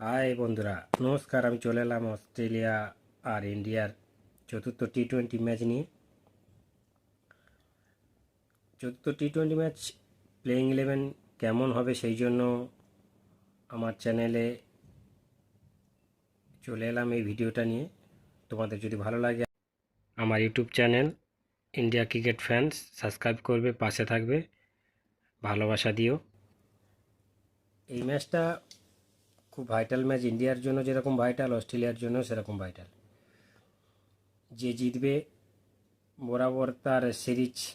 High বন্ধুরা, নমস্কার। আমি চলে এলাম অস্ট্রেলিয়া আর ইন্ডিয়ার চতুর্থ টি টোয়েন্টি ম্যাচ নিয়ে। চতুর্থ T twenty match playing eleven কেমন হবে সেই জন্য আমার চ্যানেলে চলে এলাম এই ভিডিওটা নিয়ে। তোমাদের যদি ভালো লাগে আমার YouTube channel India cricket fans subscribe করবে, পাশে থাকবে। ভালোবাসা দিও। এই ম্যাচটা খুব ভাইটাল ম্যাচ ইন্ডিয়ার জন্য যেরকম ভাইটাল অস্ট্রেলিয়ার জন্য সেরকম ভাইটাল যে জিতবে বরাবর তার সিরিজ,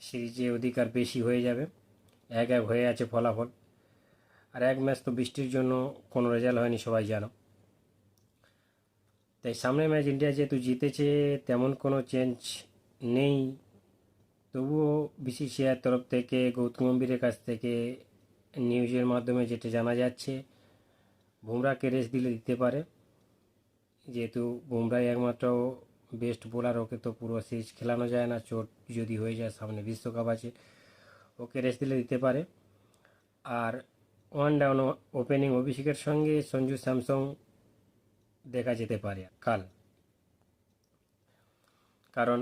সিরিজে অধিকার বেশি হয়ে যাবে। এক এক হয়ে আছে ফলাফল। আর এক ম্যাচ তো বৃষ্টির জন্য কোনো রেজাল্ট হয়নি, সবাই জানো। তাই সামনের ম্যাচ ইন্ডিয়া যেহেতু জিতেছে, তেমন কোনো চেঞ্জ নেই। তবুও বিসিসিআর তরফ থেকে, গৌতম গম্ভীরের কাছ থেকে নিউজের মাধ্যমে যেটা জানা যাচ্ছে বুমরাকে রেস্ট দিলে দিতে পারে। যেহেতু বুমরাই একমাত্র বেস্ট বোলার ওকে তো পুরো সিরিজ খেলানো যায় না, চোট যদি হয়ে যায় সামনে বিশ্বকাপ আছে, ওকে রেস্ট দিলে দিতে পারে। আর ওয়ান ডাউন ওপেনিং অভিষেকের সঙ্গে সঞ্জু স্যামসং দেখা যেতে পারে কাল। কারণ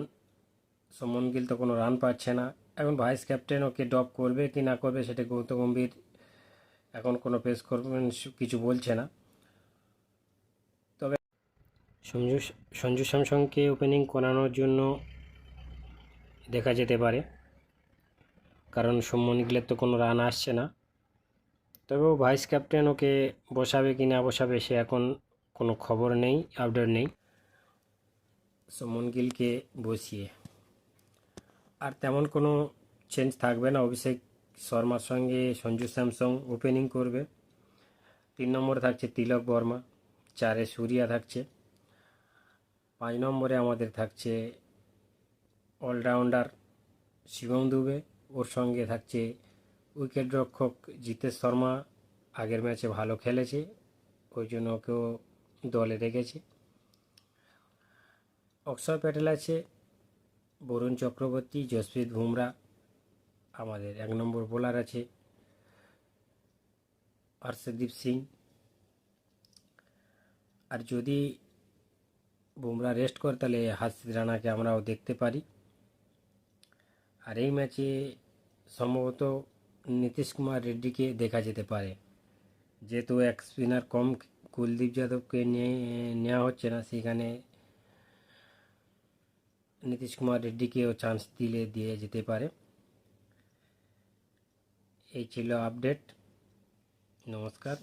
সমন গিল তো কোনো রান পাচ্ছে না। এখন ভাইস ক্যাপ্টেন ওকে ড্রপ করবে কি না করবে সেটা গৌতম গম্ভীর এখন কোনো প্রেস করবেন কিছু বলছে না। তবে সঞ্জু সঞ্জু স্যামসংকে ওপেনিং করানোর জন্য দেখা যেতে পারে। কারণ সৌম্যন গিলের তো কোনো রান আসছে না। তবে ও ভাইস ক্যাপ্টেন ওকে বসাবে কি না বসাবে সে এখন কোনো খবর নেই আপডেট নেই। সুমন গিলকে বসিয়ে। আর তেমন কোনো চেঞ্জ থাকবে না অভিষেক শর্মার সঙ্গে সঞ্জু স্যামসং ওপেনিং করবে। তিন নম্বরে থাকছে তিলক বর্মা, চারে সুরিয়া থাকছে। পাঁচ নম্বরে আমাদের থাকছে অলরাউন্ডার শিবম দুবে, ওর সঙ্গে থাকছে উইকেট রক্ষক জিতেশ শর্মা। আগের ম্যাচে ভালো খেলেছে, ওই জন্য ওকেও দলে রেখেছে। অক্ষর প্যাটেল আছে, বরুণ চক্রবর্তী, জসপ্রীত বুমরা। আমাদের এক নম্বর বোলার আছে হর্ষদীপ সিং। আর যদি বুমরা রেস্ট করে, তাহলে হাসিদ রানাকে আমরাও দেখতে পারি। আর এই ম্যাচে সম্ভবত নীতিশ কুমার রেড্ডিকে দেখা যেতে পারে। যেহেতু এক স্পিনার কম কুলদীপ যাদবকে নিয়ে, নেওয়া হচ্ছে না, সেখানে নীতিশ কুমার রেড্ডিকেও চান্স দিলে, দিয়ে যেতে পারে। এই ছিল আপডেট। নমস্কার।